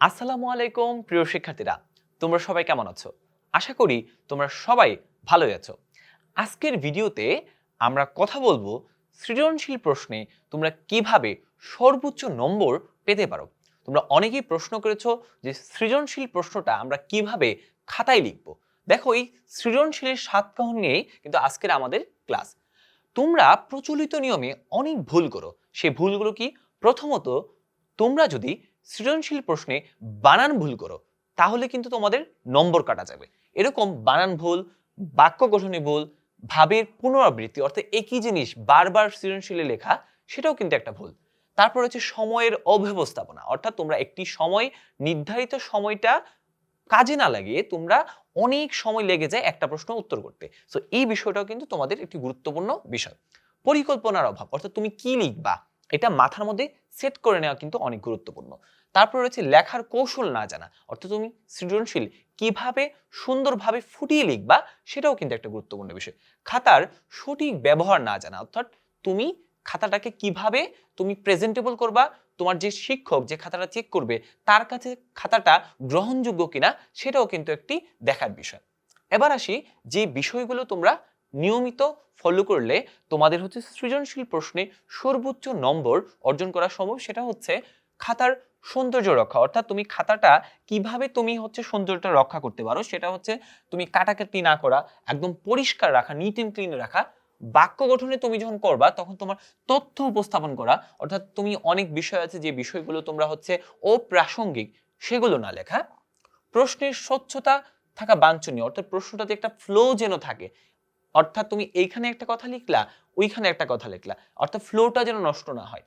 আসসালামু আলাইকুম, প্রিয় শিক্ষার্থীরা। তোমরা সবাই কেমন আছো? আশা করি তোমরা সবাই ভালোই আছো। আজকের ভিডিওতে আমরা কথা বলব সৃজনশীল প্রশ্নে তোমরা কীভাবে সর্বোচ্চ নম্বর পেতে পারো। তোমরা অনেকেই প্রশ্ন করেছ যে সৃজনশীল প্রশ্নটা আমরা কীভাবে খাতায় লিখব। দেখো, এই সৃজনশীলের সাত কাহন নিয়েই কিন্তু আজকের আমাদের ক্লাস। তোমরা প্রচলিত নিয়মে অনেক ভুল করো। সেই ভুলগুলো কি? প্রথমত, তোমরা যদি সৃজনশীল প্রশ্নে বানান ভুল করো, তাহলে কিন্তু তোমাদের নম্বর কাটা যাবে। এরকম বানান ভুল, বাক্য গঠনে ভুল, ভাবের পুনরাবৃত্তি, অর্থাৎ একই জিনিস বারবার সৃজনশীলে লেখা, সেটাও কিন্তু একটা ভুল। তারপর হচ্ছে সময়ের অব্যবস্থাপনা, অর্থাৎ তোমরা একটি সময়, নির্ধারিত সময়টা কাজে না লাগিয়ে তোমরা অনেক সময় লেগে যায় একটা প্রশ্ন উত্তর করতে। সো এই বিষয়টাও কিন্তু তোমাদের একটি গুরুত্বপূর্ণ বিষয়। পরিকল্পনার অভাব, অর্থাৎ তুমি কি লিখবা? এটা মাথার মধ্যে সেট করে নেওয়া কিন্তু অনেক গুরুত্বপূর্ণ। তারপর রয়েছে লেখার কৌশল না জানা। অর্থাৎ তুমি সৃজনশীল কীভাবে সুন্দরভাবে ফুটিয়ে লিখবা সেটাও কিন্তু একটা গুরুত্বপূর্ণ বিষয়। খাতার সঠিক ব্যবহার না জানা। অর্থাৎ তুমি খাতাটাকে কীভাবে তুমি প্রেজেন্টেবল করবা, তোমার যে শিক্ষক যে খাতাটা চেক করবে, তার কাছে খাতাটা গ্রহণযোগ্য কিনা, সেটাও কিন্তু একটি দেখার বিষয়। এবার আসি যে বিষয়গুলো তোমরা নিয়মিত ফলো করলে তোমাদের হচ্ছে সৃজনশীল প্রশ্নে সর্বোচ্চ নম্বর অর্জন করা সম্ভব। সেটা হচ্ছে খাতার সৌন্দর্য রক্ষা। অর্থাৎ তুমি খাতাটা কীভাবে তুমি হচ্ছে সৌন্দর্যটা রক্ষা করতে পারো, সেটা হচ্ছে তুমি কাটাকাটি না করা, একদম পরিষ্কার রাখা নিট এন্ড ক্লিন রাখা। বাক্য গঠনে তুমি যখন করবা, তখন তোমার তথ্য উপস্থাপন করা। অর্থাৎ তুমি অনেক বিষয় আছে, যে বিষয়গুলো তোমরা হচ্ছে অপ্রাসঙ্গিক, সেগুলো না লেখা। প্রশ্নের স্বচ্ছতা থাকা বাঞ্ছনীয়। অর্থাৎ প্রশ্নটাতে একটা ফ্লো যেন থাকে অর্থাৎ তুমি এইখানে একটা কথা লিখলা, ওইখানে একটা কথা লিখলা। অর্থাৎ ফ্লোটা যেন নষ্ট না হয়।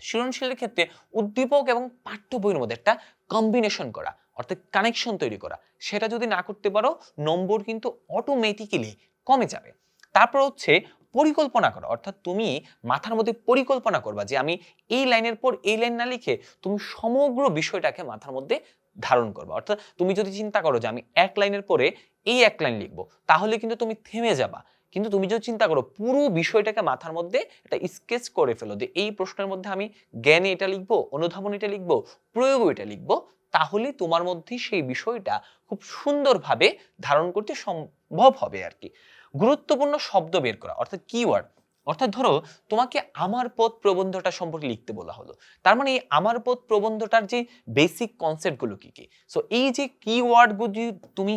সৃজনশীলের ক্ষেত্রে উদ্দীপক এবং পাঠ্য বইয়ের মধ্যে একটা কম্বিনেশন করা, অর্থাৎ কানেকশন তৈরি করা। সেটা যদি না করতে পারো, নম্বর কিন্তু অটোমেটিক্যালি কমে যাবে। তারপর হচ্ছে পরিকল্পনা করা, অর্থাৎ তুমি মাথার মধ্যে পরিকল্পনা করবা যে আমি এই লাইনের পর এই লাইন না লিখে তুমি সমগ্র বিষয়টাকে মাথার মধ্যে ধারণ করবা। অর্থাৎ তুমি যদি চিন্তা করো যে আমি এক লাইনের পরে এই এক লাইন লিখব, তাহলে কিন্তু তুমি থেমে যাবা। কিন্তু তুমি যদি চিন্তা করো পুরো বিষয়টাকে মাথার মধ্যে একটা স্কেচ করে ফেলো যে এই প্রশ্নের মধ্যে আমি জ্ঞানে এটা লিখব, অনুধাবন এটা লিখব প্রয়োগ এটা লিখব, তাহলে তোমার মধ্যে সেই বিষয়টা খুব সুন্দরভাবে ধারণ করতে সম্ভব হবে আর কি গুরুত্বপূর্ণ শব্দ বের করা, অর্থাৎ কিওয়ার্ড অর্থাৎ ধরো, তোমাকে আমার পথ প্রবন্ধটা সম্পর্কে লিখতে বলা হলো। তার মানে এই আমার পথ প্রবন্ধটার যে বেসিক কনসেপ্টগুলো কি কি? সো এই যে কিওয়ার্ডগুলো তুমি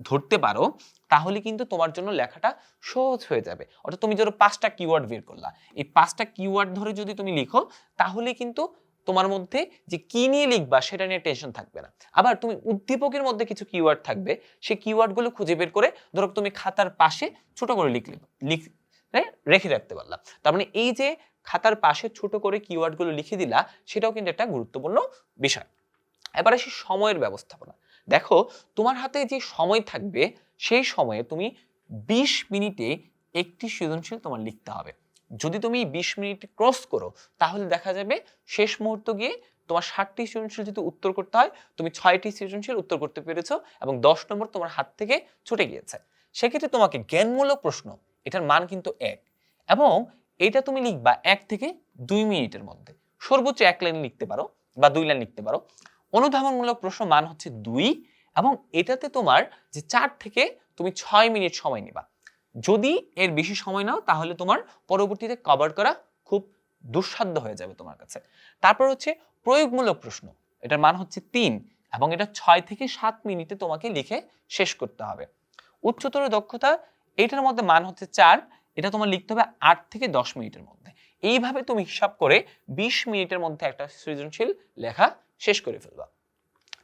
ধরতে পারো, তাহলে কিন্তু তোমার জন্য লেখাটা সহজ হয়ে যাবে। অর্থাৎ তুমি ধরো পাঁচটা কিওয়ার্ড বের করলা। এই পাঁচটা কিওয়ার্ড ধরে যদি তুমি লিখো, তাহলে কিন্তু তোমার মধ্যে যে কি নিয়ে লিখবা, সেটা নিয়ে টেনশন থাকবে না। আবার তুমি উদ্দীপকের মধ্যে কিছু কিওয়ার্ড থাকবে, সেই কিওয়ার্ডগুলো খুঁজে বের করে ধরো তুমি খাতার পাশে ছোট করে লিখলে হ্যাঁ, রেখে রাখতে পারলাম। তার মানে এই যে খাতার পাশে ছোট করে কিওয়ার্ডগুলো লিখে দিলা সেটাও কিন্তু একটা গুরুত্বপূর্ণ বিষয়। এবার আসি সময়ের ব্যবস্থাপনা। দেখো তোমার হাতে যে সময় থাকবে সেই সময়ে তুমি বিশ মিনিটে একটি সৃজনশীল তোমার লিখতে হবে। যদি তুমি বিশ মিনিট ক্রস করো তাহলে দেখা যাবে শেষ মুহূর্ত গিয়ে তোমার ষাটটি সৃজনশীল যদি উত্তর করতে হয় তুমি ছয়টি সৃজনশীল উত্তর করতে পেরেছ এবং দশ নম্বর তোমার হাত থেকে ছুটে গিয়েছে। সেক্ষেত্রে তোমাকে জ্ঞানমূলক প্রশ্ন এটার মান কিন্তু এক। এবং এটা তুমি লিখবা এক থেকে দুই মিনিটের মধ্যে। সর্বোচ্চ এক লাইন লিখতে পারো বা দুই লাইন লিখতে পারো। অনুধাবনমূলক প্রশ্ন মান হচ্ছে দুই এবং এটাতে তোমার যে চার থেকে তুমি ছয় মিনিট সময় নেবা। যদি এর বেশি সময় নাও, তাহলে তোমার পরবর্তীতে কভার করা খুব দুঃসাধ্য হয়ে যাবে তোমার কাছে। তারপর হচ্ছে প্রয়োগমূলক প্রশ্ন। এটার মান হচ্ছে তিন এবং এটা ছয় থেকে সাত মিনিটে তোমাকে লিখে শেষ করতে হবে। উচ্চতর দক্ষতা এটার মধ্যে মান হচ্ছে চার, এটা তোমার লিখতে হবে আট থেকে দশ মিনিটের মধ্যে। এইভাবে তুমি হিসাব করে বিশ মিনিটের মধ্যে একটা সৃজনশীল লেখা শেষ করে ফেলবা।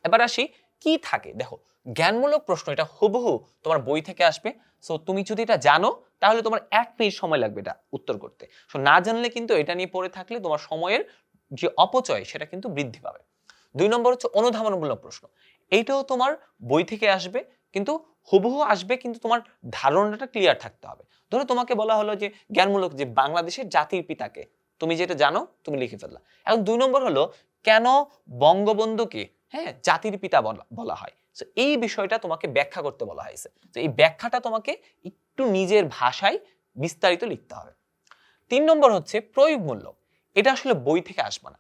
এবার আসি, কি থাকে? দেখো, জ্ঞানমূলক প্রশ্ন, এটা হুবহু তোমার বই থেকে আসবে। সো তুমি যদি এটা জানো, তাহলে তোমার এক মিনিট সময় লাগবে এটা উত্তর করতে। সো না জানলে কিন্তু এটা নিয়ে পড়ে থাকলে তোমার সময়ের যে অপচয়, সেটা কিন্তু বৃদ্ধি পাবে। দুই নম্বর হচ্ছে অনুধাবনমূলক প্রশ্ন। এইটাও তোমার বই থেকে আসবে। কিন্তু হুবহু আসবে, কিন্তু তোমার ধারণাটা ক্লিয়ার থাকতে হবে। ধরো তোমাকে বলা হলো যে, জ্ঞানমূলক যে বাংলাদেশের জাতির পিতাকে, তুমি যেটা জানো, তুমি লিখে ফেললা। এখন দুই নম্বর হলো, কেন বঙ্গবন্ধুকে হ্যাঁ জাতির পিতা বলা হয়? তো এই বিষয়টা তোমাকে ব্যাখ্যা করতে বলা হয়েছে। তো এই ব্যাখ্যাটা তোমাকে একটু নিজের ভাষায় বিস্তারিত লিখতে হবে। তিন নম্বর হচ্ছে প্রয়োগমূলক এটা আসলে বই থেকে আসবে না।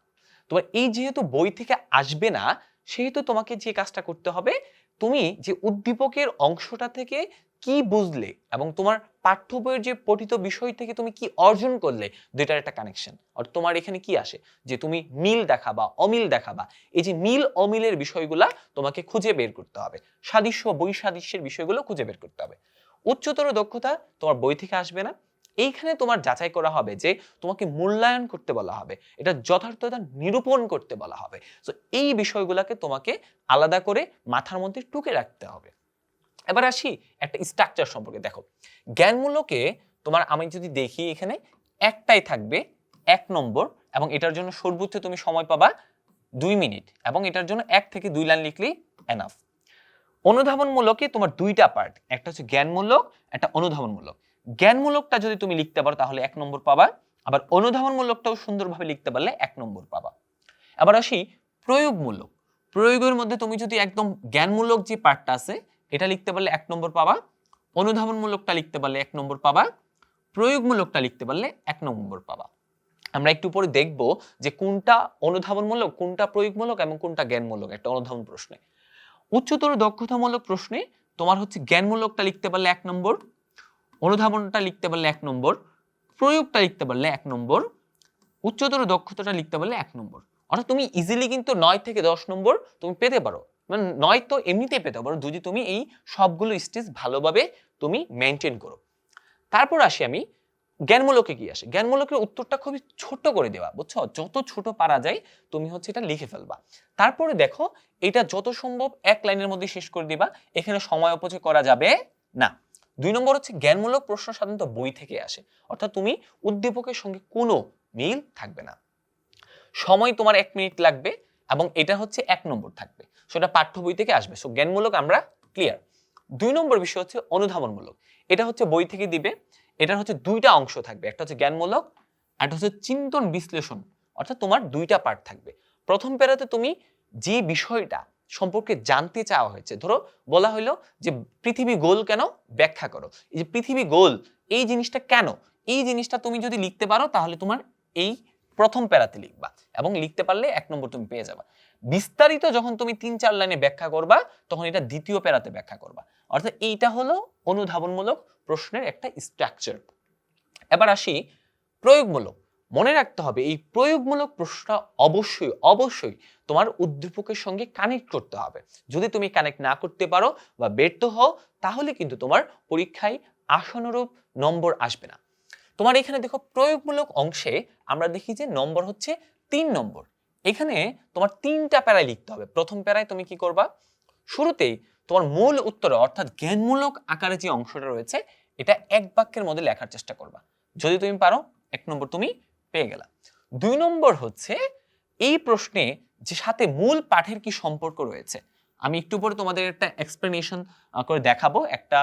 তোমার এই যেহেতু বই থেকে আসবে না, সেহেতু তোমাকে যে কাজটা করতে হবে তুমি যে উদ্দীপকের অংশটা থেকে কি বুঝলে এবং তোমার পাঠ্য বইয়ের যে পঠিত বিষয় থেকে তুমি কি অর্জন করলে, দুইটার একটা কানেকশন আর তোমার এখানে কি আসে? যে তুমি মিল দেখাবা, অমিল দেখাবা। এই যে মিল, অমিলের বিষয়গুলা তোমাকে খুঁজে বের করতে হবে। সাদৃশ্য, বৈসাদৃশ্যের বিষয়গুলো খুঁজে বের করতে হবে। উচ্চতর দক্ষতা তোমার বই থেকে আসবে না। এইখানে তোমার যাচাই করা হবে যে তোমাকে মূল্যায়ন করতে বলা হবে। এটা যথার্থতা নিরূপণ করতে বলা হবে। তো এই বিষয়গুলোকে তোমাকে আলাদা করে মাথার মধ্যে টুকে রাখতে হবে। এবার আসি একটা স্ট্রাকচার সম্পর্কে। দেখো, জ্ঞানমূলকে তোমার আমি যদি দেখি এখানে, একটাই থাকবে এক নম্বর এবং এটার জন্য সর্বোচ্চ তুমি সময় পাবা দুই মিনিট এবং এটার জন্য এক থেকে দুই লাইন লিখলেই এনাফ অনুধাবনমূলকে তোমার দুইটা পার্ট একটা হচ্ছে জ্ঞানমূলক, একটা অনুধাবনমূলক। জ্ঞানমূলকটা যদি তুমি লিখতে পারো, তাহলে এক নম্বর পাবা। আবার অনুধাবনমূলকটাও সুন্দরভাবে লিখতে পারলে এক নম্বর পাবা। আবার আসি, প্রয়োগমূলক। প্রয়োগের মধ্যে তুমি যদি একদম জ্ঞানমূলক যে পার্টটা আছে, এটা লিখতে পারলে এক নম্বর পাবা। অনুধাবনমূলকটা লিখতে পারলে এক নম্বর পাবা। প্রয়োগমূলকটা লিখতে পারলে এক নম্বর পাবা। আমরা একটু পরে দেখব যে কোনটা অনুধাবনমূলক, কোনটা প্রয়োগমূলক এবং কোনটা জ্ঞানমূলক, একটা অনুধাবন প্রশ্নে। উচ্চতর দক্ষতামূলক প্রশ্নে তোমার হচ্ছে জ্ঞানমূলকটা লিখতে পারলে এক নম্বর অনুধাবনটা লিখতে পারলে এক নম্বর, প্রয়োগটা লিখতে পারলে এক নম্বর, উচ্চতর দক্ষতাটা লিখতে পারলে এক নম্বর। অর্থাৎ তুমি ইজিলি কিন্তু নয় থেকে দশ নম্বর তুমি পেতে পারো। মানে নয় তো এমনিতেই পেতে পারো, যদি তুমি এই সবগুলো স্টেজ ভালোভাবে তুমি মেনটেন করো। তারপর আসি আমি, জ্ঞানমূলকে কি আসে। জ্ঞানমূলকের উত্তরটা খুবই ছোট করে দেওয়া, বুঝছ? যত ছোট পারা যায়, তুমি হচ্ছে এটা লিখে ফেলবা। তারপরে দেখো, এটা যত সম্ভব এক লাইনের মধ্যে শেষ করে দিবা। এখানে সময় অপচয় করা যাবে না। দুই নম্বর হচ্ছে জ্ঞানমূলক প্রশ্ন সাধারণত বই থেকে আসে। অর্থাৎ তুমি উদ্দীপকের সঙ্গে কোনো মিল থাকবে না। সময় তোমার এক মিনিট লাগবে এবং এটা হচ্ছে এক নম্বর থাকবে। সেটা পাঠ্য বই থেকে আসবে। সো জ্ঞানমূলক আমরা ক্লিয়ার দুই নম্বর বিষয় হচ্ছে অনুধাবনমূলক। এটা হচ্ছে বই থেকে দিবে। এটার হচ্ছে দুইটা অংশ থাকবে। একটা হচ্ছে জ্ঞানমূলক একটা হচ্ছে চিন্তন বিশ্লেষণ। অর্থাৎ তোমার দুইটা পার্ট থাকবে। প্রথম প্যারাতে তুমি যে বিষয়টা সম্পর্কে জানতে চাওয়া হয়েছে। ধরো, বলা হলো যে পৃথিবী গোল কেন? ব্যাখ্যা করো। এই যে পৃথিবী গোল, এই জিনিসটা কেন? এই জিনিসটা তুমি যদি লিখতে পারো, তাহলে তোমার এই প্রথম প্যারাতে লিখবা এবং লিখতে পারলে এক নম্বর তুমি পেয়ে যাবা। বিস্তারিত যখন তুমি তিন চার লাইনে ব্যাখ্যা করবা, তখন এটা দ্বিতীয় প্যারাতে ব্যাখ্যা করবা। অর্থাৎ এইটা হলো অনুধাবনমূলক প্রশ্নের একটা স্ট্রাকচার এবার আসি প্রয়োগমূলক। মনে রাখতে হবে, এই প্রয়োগমূলক প্রশ্নটা অবশ্যই অবশ্যই তোমার উদ্দীপকের সঙ্গে কানেক্ট করতে হবে। যদি তুমি কানেক্ট না করতে পারো বা ব্যর্থ হও, তাহলে কিন্তু তোমার পরীক্ষায় আশানুরূপ নম্বর আসবে না। তোমার এখানে দেখো প্রয়োগমূলক অংশে আমরা দেখি যে নম্বর হচ্ছে তিন নম্বর। এখানে তোমার তিনটা প্যারায় লিখতে হবে। প্রথম প্যারায় তুমি কি করবা? শুরুতেই তোমার মূল উত্তরে অর্থাৎ জ্ঞানমূলক আকারে যে অংশটা রয়েছে, এটা এক বাক্যের মধ্যে লেখার চেষ্টা করবা। যদি তুমি পারো, এক নম্বর তুমি পেয়ে গেলা দুই নম্বর হচ্ছে, এই প্রশ্নে যে সাথে মূল পাঠের কি সম্পর্ক রয়েছে, আমি একটু পরে তোমাদের একটা এক্সপ্লেনেশন করে দেখাবো। একটা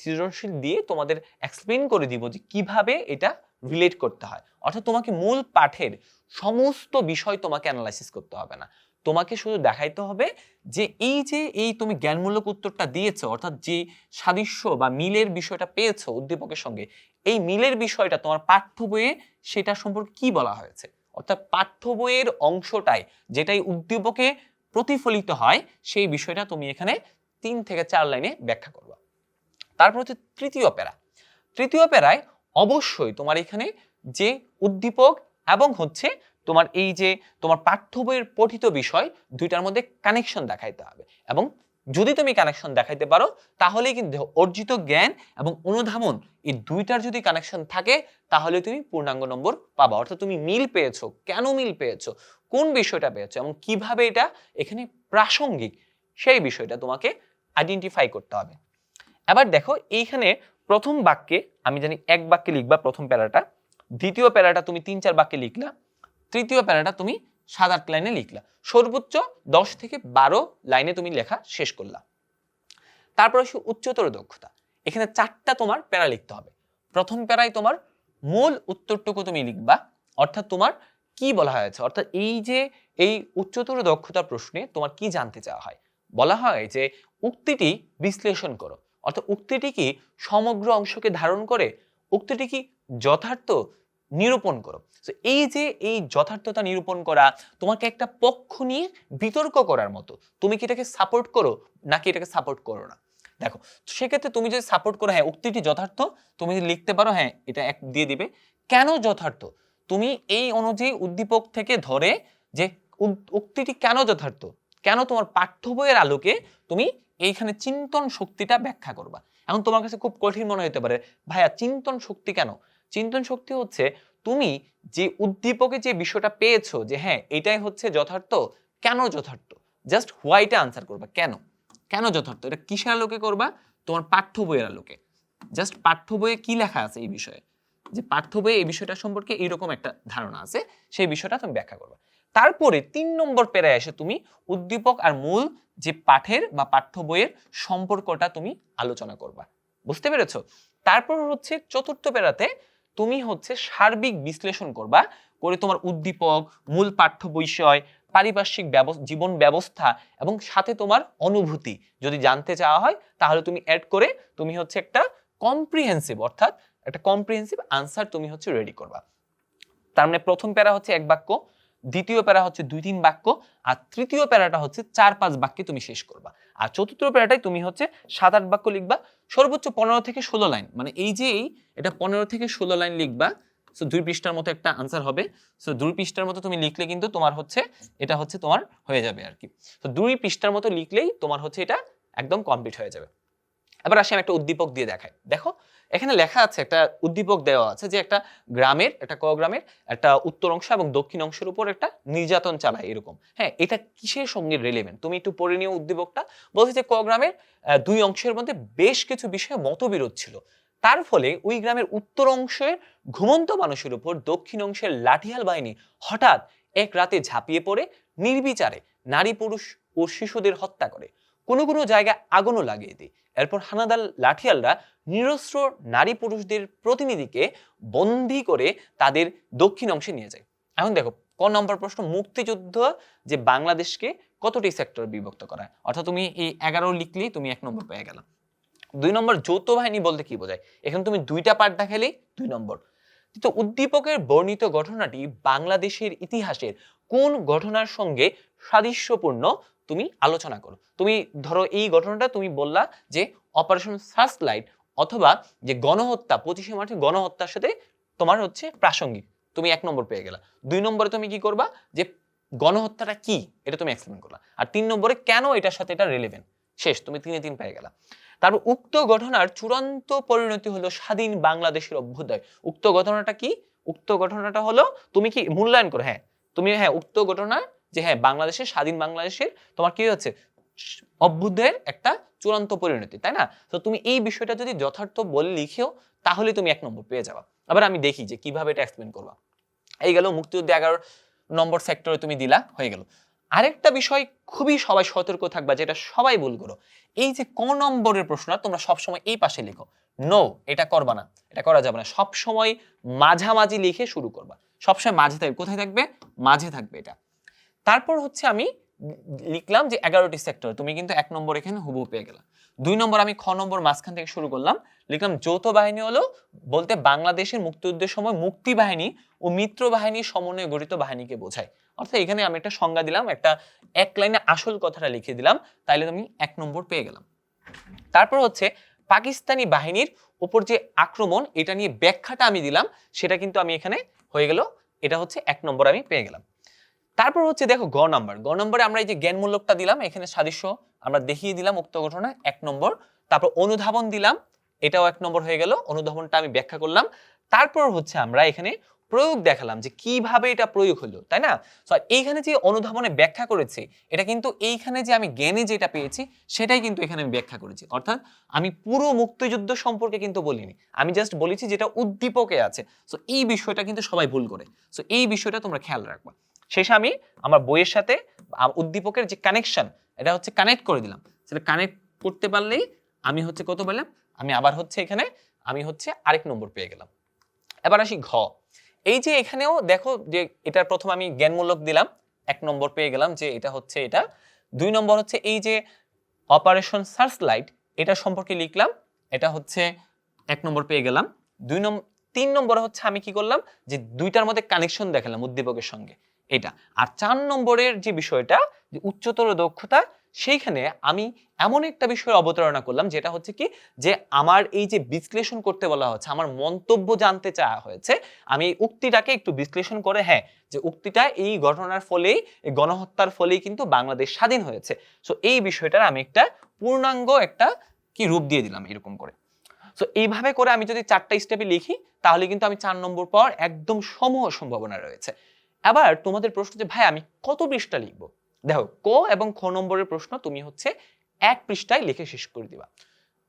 সৃজনশীল দিয়ে তোমাদের এক্সপ্লেন করে দিব যে কীভাবে এটা রিলেট করতে হয়। অর্থাৎ তোমাকে মূল পাঠের সমস্ত বিষয় তোমাকে অ্যানালাইসিস করতে হবে না। তোমাকে শুধু দেখাইতে হবে যে এই যে এই তুমি জ্ঞানমূলক উত্তরটা দিয়েছ, অর্থাৎ যে সাদৃশ্য বা মিলের বিষয়টা পেয়েছ উদ্দীপকের সঙ্গে, এই মিলের বিষয়টা তোমার পাঠ্য বইয়ে সেটা সম্পর্কে কি বলা হয়েছে? অর্থাৎ পাঠ্য বইয়ের অংশটাই যেটাই উদ্দীপকে প্রতিফলিত হয়, সেই বিষয়টা তুমি এখানে তিন থেকে চার লাইনে ব্যাখ্যা করবা। তারপর হচ্ছে তৃতীয় প্যারা। তৃতীয় প্যারায় অবশ্যই তোমার এখানে যে উদ্দীপক এবং হচ্ছে তোমার এই যে তোমার পাঠ্য বইয়ের পঠিত বিষয়, দুইটার মধ্যে কানেকশন দেখাইতে হবে এবং যদি তুমি কানেকশন দেখাইতে পারো, তাহলেই কিন্তু অর্জিত জ্ঞান এবং অনুধাবন এই দুইটার যদি কানেকশন থাকে, তাহলে তুমি পূর্ণাঙ্গ নম্বর পাবা। অর্থাৎ তুমি মিল পেয়েছ। কেন মিল পেয়েছ? কোন বিষয়টা পেয়েছ? এবং কীভাবে এটা এখানে প্রাসঙ্গিক? সেই বিষয়টা তোমাকে আইডেন্টিফাই করতে হবে। এবার দেখো, এইখানে প্রথম বাক্যে, আমি জানি এক বাক্যে লিখবা প্রথম প্যারাটা, দ্বিতীয় প্যারাটা তুমি তিন চার বাক্যে লিখলা, তৃতীয় প্যারাটা তুমি সাত আট লাইনে লিখলা। সর্বোচ্চ দশ থেকে বারো লাইনে তুমি লেখা শেষ করলা। তারপর আসি উচ্চতর দক্ষতা। এখানে চারটা তোমার প্যারা লিখতে হবে। প্রথম প্যারায় তোমার মূল উত্তরটুকু তুমি লিখবা, অর্থাৎ তোমার কি বলা হয়েছে? অর্থাৎ এই যে এই উচ্চতর দক্ষতা প্রশ্নে তোমার কি জানতে চাওয়া হয়? বলা হয় যে উক্তিটি বিশ্লেষণ করো। অর্থাৎ উক্তিটি কি সমগ্র অংশকে ধারণ করে? উক্তিটি কি যথার্থ নিরূপণ করো। তো এই যে এই যথার্থতা নিরূপণ করা, তোমাকে একটা পক্ষ নিয়ে বিতর্ক করার মতো, তুমি কি এটাকে সাপোর্ট করো, নাকি এটাকে সাপোর্ট করো না? দেখো, সেক্ষেত্রে তুমি যদি সাপোর্ট করো হ্যাঁ উক্তিটি যথার্থ, তুমি যদি লিখতে পারো হ্যাঁ এটা এক দিয়ে দিবে। কেন যথার্থ? তুমি এই অনুযায়ী উদ্দীপক থেকে ধরে যে উক্তিটি কেন যথার্থ? কেন তোমার পাঠ্য বইয়ের আলোকে তুমি এইখানে চিন্তন শক্তিটা ব্যাখ্যা করবা? এখন তোমার কাছে খুব কঠিন মনে হতে পারে, ভাইয়া, চিন্তন শক্তি কেন? চিন্তন শক্তি হচ্ছে তুমি যে উদ্দীপকে যে বিষয়টা পেয়েছ যে হ্যাঁ এটাই হচ্ছে যথার্থ, কেন যথার্থ? জাস্ট হোয়াইটে আনসার করবা, কেন? কেন যথার্থ? এটা কিসের আলোকে করবা? তোমার পাঠ্য বইয়ের আলোকে। জাস্ট পাঠ্য বইয়ে কি লেখা আছে এই বিষয়ে? যে পাঠ্য বইয়ে এই বিষয়টা সম্পর্কে এইরকম একটা ধারণা আছে, সেই বিষয়টা তুমি ব্যাখ্যা করবা। তারপরে তিন নম্বর পেরায় এসে তুমি উদ্দীপক আর মূল যে পাঠের বা পাঠ্য বইয়ের সম্পর্কটা তুমি আলোচনা করবা। বুঝতে পেরেছ? তারপর হচ্ছে চতুর্থ পেরাতে তুমি হচ্ছে সার্বিক বিশ্লেষণ করবা করে তোমার উদ্দীপক, মূল পাঠ্য বিষয় পারিপার্শ্বিক জীবন ব্যবস্থা এবং সাথে তোমার অনুভূতি যদি জানতে চাওয়া হয়, তাহলে তুমি অ্যাড করে তুমি হচ্ছে একটা কম্প্রিহেন্সিভ অর্থাৎ একটা কম্প্রিহেন্সিভ আনসার তুমি হচ্ছে রেডি করবা। তার মানে প্রথম প্যারা হচ্ছে এক বাক্য দ্বিতীয় প্যারা হচ্ছে দুই তিন বাক্য, আর তৃতীয় প্যারাটা হচ্ছে চার পাঁচ বাক্যে তুমি শেষ করবা। আর চতুর্থ প্যারাটাই তুমি হচ্ছে সাত আট বাক্য লিখবা, সর্বোচ্চ পনেরো থেকে ষোলো লাইন। মানে এই যে এই, এটা পনেরো থেকে ষোলো লাইন লিখবা সো দুই পৃষ্ঠার মতো একটা আনসার হবে। সো দুই পৃষ্ঠার মতো তুমি লিখলে কিন্তু তোমার হচ্ছে, এটা হচ্ছে তোমার হয়ে যাবে আর কি। তো দুই পৃষ্ঠার মতো লিখলেই তোমার হচ্ছে এটা একদম কমপ্লিট হয়ে যাবে। এবার আসি আমি একটা উদ্দীপক দিয়ে দেখাই। দেখো এখানে লেখা আছে, একটা উদ্দীপক দেওয়া আছে যে একটা গ্রামের, একটা ক গ্রামের, একটা উত্তর অংশ এবং দক্ষিণ অংশের উপর একটা নির্যাতন চালায় এরকম। হ্যাঁ এটা কিসের সঙ্গে রেলেভেন্ট তুমি একটু পড়ে নিও উদ্দীপকটা। বলছে যে ক গ্রামের দুই অংশের মধ্যে বেশ কিছু বিষয়ে মতবিরোধ ছিল। তার ফলে ওই গ্রামের উত্তর অংশের ঘুমন্ত মানুষের উপর দক্ষিণ অংশের লাঠিয়াল বাহিনী হঠাৎ এক রাতে ঝাঁপিয়ে পড়ে, নির্বিচারে নারী পুরুষ ও শিশুদের হত্যা করে। কোনো কোনো জায়গায় আগুনও লাগিয়ে দেয় এরপর হানাদার লাঠিয়ালরা নিরস্ত্র নারী পুরুষদের প্রতিনিধিকে বন্দি করে তাদের দক্ষিণ অংশে নিয়ে যায়। এখন দেখো, ক নম্বর প্রশ্ন, মুক্তিযুদ্ধ যে বাংলাদেশকে কতটি সেক্টর বিভক্ত করা অর্থাৎ তুমি এই এগারো লিখলেই তুমি এক নম্বর পেয়ে গেলাম দুই নম্বর, যৌথ বাহিনী বলতে কি বোঝায়? এখানে তুমি দুইটা পার্ট দেখালেই দুই নম্বর। তো উদ্দীপকের বর্ণিত ঘটনাটি বাংলাদেশের ইতিহাসের কোন ঘটনার সঙ্গে সাদৃশ্যপূর্ণ তুমি আলোচনা করো। তুমি ধরো এই ঘটনাটা তুমি বললা যে অপারেশন সার্চ লাইট অথবা যে গণহত্যা, পঁচিশে মার্চে গণহত্যার সাথে তোমার হচ্ছে প্রাসঙ্গিক। তুমি এক নম্বর পেয়ে গেলা। দুই নম্বরে তুমি কি করবা যে গণহত্যাটা কি? এটা তুমি এক্সপ্লেন করলা। আর তিন নম্বরে কেন এটার সাথে এটা রিলেভেন্ট শেষ, তুমি তিনে তিন পেয়ে গেলা। তারপর উক্ত ঘটনার চূড়ান্ত পরিণতি হলো স্বাধীন বাংলাদেশের অভ্যুদয়। উক্ত ঘটনাটা কি? উক্ত ঘটনাটা হলো, তুমি কি মূল্যায়ন করো? হ্যাঁ তুমি হ্যাঁ উক্ত ঘটনা যে হ্যাঁ বাংলাদেশের স্বাধীন বাংলাদেশের তোমার কি হচ্ছে? অভ্যুদয়ের একটা চূড়ান্ত পরিণতি, তাই না? তো তুমি এই বিষয়টা যদি যথার্থ বলে লিখেও, তাহলে তুমি এক নম্বর পেয়ে যাবা। আবার আমি দেখি যে কীভাবে এটা এক্সপ্লেন করবা। এই গেল মুক্তিযুদ্ধ এগারো নম্বর সেক্টরে তুমি দিলা, হয়ে গেল। আরেকটা বিষয় খুবই সবাই সতর্ক থাকবা, যেটা সবাই ভুল করো। এই যে ক নম্বরের প্রশ্ন তোমরা সবসময় এই পাশে লিখো। নো এটা করবা না, এটা করা যাবে না। সবসময় মাঝামাঝি লিখে শুরু করবা। সবসময় মাঝে থাকবে, কোথায় থাকবে? মাঝে থাকবে এটা। তারপর হচ্ছে আমি লিখলাম যে এগারোটি সেক্টর, তুমি কিন্তু এক নম্বর এখানে হুবহু পেয়ে গেলা। দুই নম্বর আমি খ নম্বর মাঝখান থেকে শুরু করলাম, লিখলাম যৌথ বাহিনী হলো বলতে বাংলাদেশের মুক্তিযুদ্ধের সময় মুক্তি বাহিনী ও মিত্র বাহিনীর সমন্বয়ে গঠিত বাহিনীকে বোঝায়। অর্থাৎ এখানে আমি একটা সংজ্ঞা দিলাম, একটা এক লাইনে আসল কথাটা লিখে দিলাম, তাইলে আমি এক নম্বর পেয়ে গেলাম। তারপর হচ্ছে পাকিস্তানি বাহিনীর উপর যে আক্রমণ, এটা নিয়ে ব্যাখ্যাটা আমি দিলাম, সেটা কিন্তু আমি এখানে হয়ে গেল, এটা হচ্ছে এক নম্বর আমি পেয়ে গেলাম। তারপর হচ্ছে দেখো গ নাম্বার। গ নম্বরে আমরা এই যে জ্ঞানমূলকটা দিলাম, এখানে সাদৃশ্য আমরা দেখিয়ে দিলাম উক্ত ঘটনা এক নম্বর। তারপর অনুধাবন দিলাম, এটাও এক নম্বর হয়ে গেল, অনুধাবনটা আমি ব্যাখ্যা করলাম। তারপর হচ্ছে আমরা এখানে প্রয়োগ দেখালাম যে কীভাবে এটা প্রয়োগ হলো, তাই না? এইখানে যে অনুধাবনে ব্যাখ্যা করেছি, এটা কিন্তু এইখানে যে আমি জ্ঞানে যেটা পেয়েছি, সেটাই কিন্তু এখানে আমি ব্যাখ্যা করেছি। অর্থাৎ আমি পুরো মুক্তিযুদ্ধ সম্পর্কে কিন্তু বলিনি, আমি জাস্ট বলেছি যেটা উদ্দীপকে আছে। সো এই বিষয়টা কিন্তু সবাই ভুল করে। সো এই বিষয়টা তোমরা খেয়াল রাখবা। শেষে আমি আমার বইয়ের সাথে উদ্দীপকের যে কানেকশন এটা হচ্ছে কানেক্ট করে দিলাম। সেটা কানেক্ট করতে পারলেই আমি হচ্ছে কত বললাম আমি আবার হচ্ছে এখানে, আমি হচ্ছে আরেক নম্বর পেয়ে গেলাম। এবার আসি ঘ। এই যে এখানেও দেখো যে এটার প্রথম আমি জ্ঞানমূলক দিলাম, এক নম্বর পেয়ে গেলাম যে এটা হচ্ছে এটা। দুই নম্বর হচ্ছে এই যে অপারেশন সার্চ লাইট এটা সম্পর্কে লিখলাম, এটা হচ্ছে এক নম্বর পেয়ে গেলাম। দুই নম্বর তিন নম্বরে হচ্ছে আমি কি করলাম? যে দুইটার মধ্যে কানেকশন দেখালাম উদ্দীপকের সঙ্গে। এটা। আর চার নম্বরের যে বিষয়টা, যে উচ্চতর দক্ষতা, সেইখানে আমি এমন একটা বিষয় অবতারণা করলাম, যেটা হচ্ছে কি, যে আমার এই যে বিশ্লেষণ করতে বলা হচ্ছে, আমার মন্তব্য জানতে চাওয়া হয়েছে, আমি এই উক্তিটাকে একটু বিশ্লেষণ করে হ্যাঁ যে উক্তিটা এই ঘটনার ফলেই গণহত্যার ফলেই কিন্তু বাংলাদেশ স্বাধীন হয়েছে। সো এই বিষয়টার আমি একটা পূর্ণাঙ্গ একটা কি রূপ দিয়ে দিলাম এরকম করে। সো এইভাবে করে আমি যদি চারটা স্টেপে লিখি, তাহলে কিন্তু আমি চার নম্বর পর একদম সমূহ সম্ভাবনা রয়েছে। এবার তোমাদের প্রশ্ন যে, ভাই, আমি কত পৃষ্ঠা লিখব? দেখো, ক এবং খ নম্বরের প্রশ্ন তুমি হচ্ছে এক পৃষ্ঠায় লিখে শেষ করে দিবা।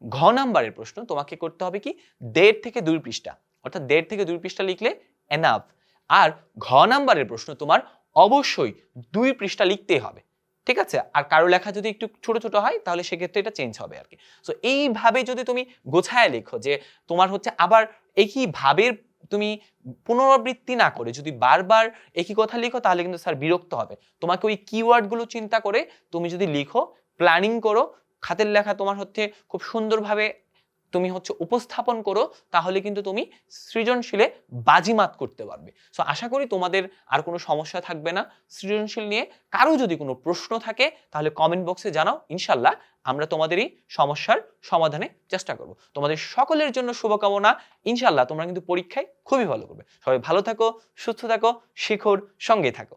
ঘ নাম্বারের প্রশ্ন তোমাকে করতে হবে কি? দেড় থেকে দুই পৃষ্ঠা। অর্থাৎ দেড় থেকে দুই পৃষ্ঠা লিখলে এনাফ আর ঘ নাম্বারের প্রশ্ন তোমার অবশ্যই দুই পৃষ্ঠা লিখতেই হবে। ঠিক আছে? আর কারও লেখা যদি একটু ছোট ছোট হয়, তাহলে সেক্ষেত্রে এটা চেঞ্জ হবে আর কি। সো এইভাবে যদি তুমি গোছায় লেখো যে, তোমার হচ্ছে আবার একই ভাবের তুমি পুনরাবৃত্তি না করে যদি বারবার একই কথা লিখো, তাহলে কিন্তু স্যার বিরক্ত হবে। তোমাকে ওই কিওয়ার্ডগুলো চিন্তা করে তুমি যদি লিখো প্ল্যানিং করো, খাতের লেখা তোমার হচ্ছে খুব সুন্দরভাবে তুমি হচ্ছে উপস্থাপন করো, তাহলে কিন্তু তুমি সৃজনশীলে বাজিমাত করতে পারবে। সো আশা করি তোমাদের আর কোনো সমস্যা থাকবে না। সৃজনশীল নিয়ে কারও যদি কোনো প্রশ্ন থাকে, তাহলে কমেন্ট বক্সে জানাও। ইনশাল্লাহ আমরা তোমাদের এই সমস্যার সমাধানে চেষ্টা করব। তোমাদের সকলের জন্য শুভকামনা। ইনশাল্লাহ তোমরা কিন্তু পরীক্ষায় খুবই ভালো করবে। সবাই ভালো থাকো, সুস্থ থাকো, শিখর সঙ্গে থাকো।